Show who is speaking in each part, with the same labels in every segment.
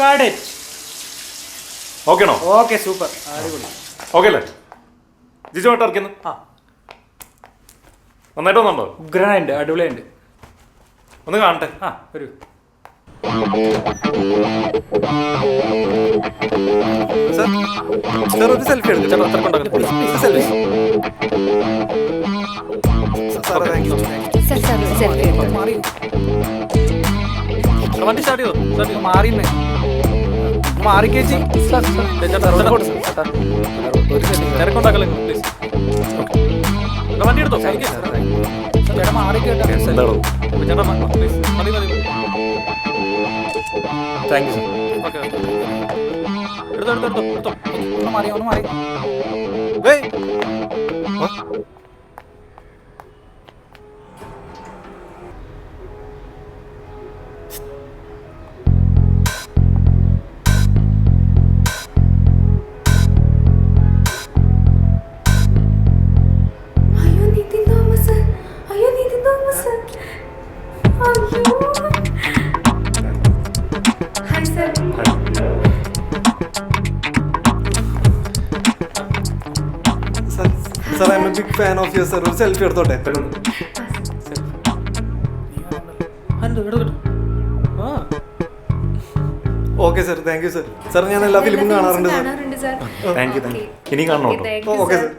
Speaker 1: Cadet
Speaker 2: okay ആണോ
Speaker 1: okay super അടിപൊളി.
Speaker 2: Okay അല്ലേ? ജിജു ആയിട്ട് ഇറക്കുന്നു
Speaker 1: ആ.
Speaker 2: നന്നായിട്ട് വന്നുണ്ടോ
Speaker 1: ഉഗ്രനുണ്ട് അടിപൊളിയുണ്ട്
Speaker 2: ഒന്ന് കാണട്ടെ.
Speaker 1: ആ വരൂ.
Speaker 3: സർ സർ ഒരു സെൽഫി എടുക്കും. സെൽഫി സാറേ താങ്ക് യു
Speaker 4: സർ സർ
Speaker 3: വണ്ടി സ്റ്റാർട്ട് ചെയ്തോ?
Speaker 1: മാറി മാറി ചേച്ചി
Speaker 3: തിരക്കുണ്ടാക്കല്ലേ പ്ലീസ് വണ്ടി എടുത്തോ?
Speaker 1: മാറി കേട്ടോ.
Speaker 3: ചേട്ടാ please
Speaker 2: thank you sir
Speaker 3: okay എടുത്തോ എടുത്തോ എടുത്തോ എടുത്തോ.
Speaker 1: ഒന്ന് മാറി ഒന്ന് മാറി.
Speaker 3: ഏയ്
Speaker 4: അയ്യോ നിതിൻ തോമസ്. അയ്യോ നിതിൻ തോമസ്. അയ്യോ. Sir
Speaker 3: I am a big fan of your sir ഒരു സെൽഫി എടുത്തോട്ടെ okay sir thank you sir sir ഞാൻ എല്ലാ ഫിലിമും കാണാറുണ്ട് sir
Speaker 2: thank you thank you ഇനിയും കാണണോ
Speaker 3: ഓക്കെ സർ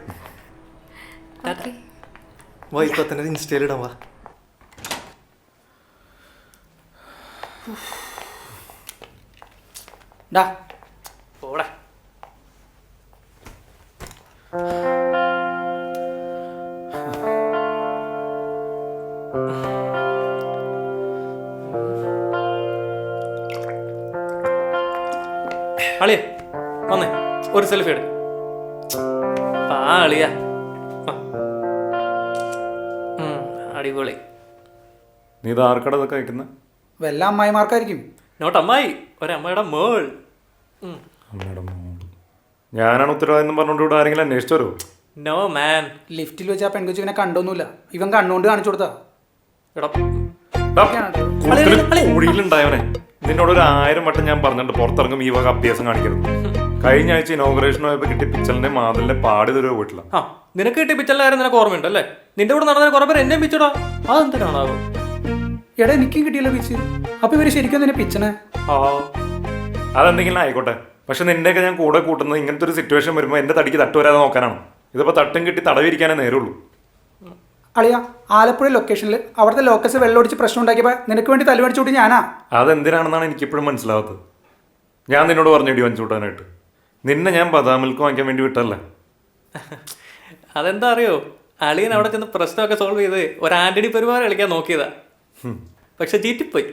Speaker 4: ഓക്കെ
Speaker 3: വാ ഇപ്പൊ തന്നെ ഇൻസ്റ്റയിൽ ഇടാം വാ.
Speaker 1: ഡാ പോടാ.
Speaker 5: അളിയ വന്നേ. ഒരു സെൽഫി എടു ആ അളിയ. അടിപൊളി.
Speaker 2: നീ ഇത് ആർക്കട ഇതൊക്കെ അയക്കുന്നത്
Speaker 1: വല്ല അമ്മായിമാർക്കായിരിക്കും.
Speaker 5: നോട്ട് അമ്മായി ഒരമ്മയുടെ മേൾ.
Speaker 2: അമ്മയുടെ മോൾ ഞാനാണ് ഉത്തരവാദിത്തം എന്ന് പറഞ്ഞുകൊണ്ട് ഇവിടെ ആരെങ്കിലും അന്വേഷിച്ചു വരുമോ
Speaker 5: നോ മാൻ
Speaker 1: ലിഫ്റ്റിൽ വെച്ച് ആ പെൺകൊച്ചു ഇവനെ കണ്ടൊന്നുമില്ല. ഇവൻ കണ്ണുകൊണ്ട് കാണിച്ചു കൊടുത്താ.
Speaker 5: എടാ.
Speaker 2: കുഴിയിലുണ്ടായവനെ നിന്നോട് ഒരു ആയിരം വട്ടം ഞാൻ പറഞ്ഞിട്ട് പുറത്തിറങ്ങും ഈ വക അഭ്യാസം കാണിക്കരുത്. കഴിഞ്ഞ ആഴ്ച ഇനോഗ്രേഷൻ പോയപ്പോൾ കിട്ടിയ പിച്ചലിന്റെ മാതലിന്റെ പാടി തരുവോ വീട്ടില
Speaker 5: ആ നിനക്ക് കിട്ടിയ പിച്ചല്ലാരും നിനക്ക് ഓർമ്മയുണ്ട് അല്ലേ നിന്റെ കൂടെ നടന്ന കുറെ പേര് എന്നെയും പിച്ചടാ. അതെന്തിനാണാവോ
Speaker 1: എടാ എനിക്കും കിട്ടിയില്ല പിച്ച്. അപ്പൊ ഇവർ ശരിക്കും നിന്നെ പിച്ചനെ?
Speaker 2: ആ അതെന്തെങ്കിലും ആയിക്കോട്ടെ. പക്ഷെ നിന്റെയൊക്കെ ഞാൻ കൂടെ കൂട്ടുന്നത് ഇങ്ങനത്തെ ഒരു സിറ്റുവേഷൻ വരുമ്പോൾ എന്റെ തടിക്ക് തട്ട് വരാതെ നോക്കാനാണ്. ഇതിപ്പോ തട്ടും കിട്ടി തടവിരിക്കാനേ നേരുള്ളൂ.
Speaker 1: അളിയ ആലപ്പുഴ ലൊക്കേഷനിൽ അവിടുത്തെ ലോക്കസ് വെള്ളമൊടിച്ച് പ്രശ്നം ഉണ്ടാക്കിയപ്പോ നിനക്ക് വേണ്ടി തലവടിച്ചോട്ട് ഞാനാ?
Speaker 2: അതെന്തിനാണെന്നാണ് എനിക്കിപ്പോഴും മനസ്സിലാവാത്തത്. ഞാൻ നിന്നോട് പറഞ്ഞു ഇടി വഞ്ചൂട്ടാനായിട്ട് നിന്നെ ഞാൻ ബദാം മിൽക്ക് വാങ്ങിക്കാൻ വേണ്ടി വിട്ടല്ലേ
Speaker 5: അതെന്താ അറിയോ? അളിയൻ അവിടെ ചെന്ന് പ്രശ്നമൊക്കെ സോൾവ് ചെയ്ത് ഒരു ആന്റണി പെരുമാറി കളിക്കാൻ നോക്കിയതാ. പക്ഷെ ചീറ്റിപ്പോയി.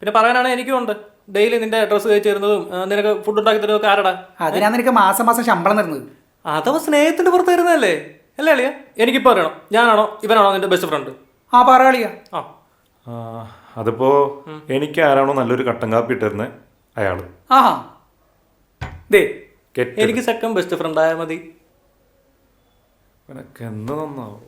Speaker 5: പിന്നെ പറയാനാണ് എനിക്കും ഉണ്ട്. ഡെയിലി നിന്റെ അഡ്രസ്സ് കഴിച്ചു തരുന്നതും ആ, നിനക്ക് ഫുഡ് ഉണ്ടാക്കി തരുന്നതും ആരടാ?
Speaker 1: അതിനാ നിനക്ക് മാസം മാസം ശമ്പളം തരുന്നത്.
Speaker 5: അഥവാ സ്നേഹത്തിന്റെ പുറത്ത് വരുന്നതല്ലേ അല്ലേ അളിയ എനിക്കിപ്പോ അറിയണം. ഞാനാണോ? ഇവനാണോ നിന്റെ ബെസ്റ്റ് ഫ്രണ്ട്
Speaker 1: ആ പറ അളിയ
Speaker 5: ആ.
Speaker 2: ആ, അതിപ്പോ എനിക്ക് ആരാണോ നല്ലൊരു കട്ടൻ കാപ്പി ഇട്ടിരുന്നത് അയാൾ.
Speaker 1: ആ ദേ
Speaker 5: എനിക്ക് സെക്കൻഡ് ബെസ്റ്റ് ഫ്രണ്ട് ആയാൽ മതി.
Speaker 2: നിനക്ക് എന്ത് നന്നാവും?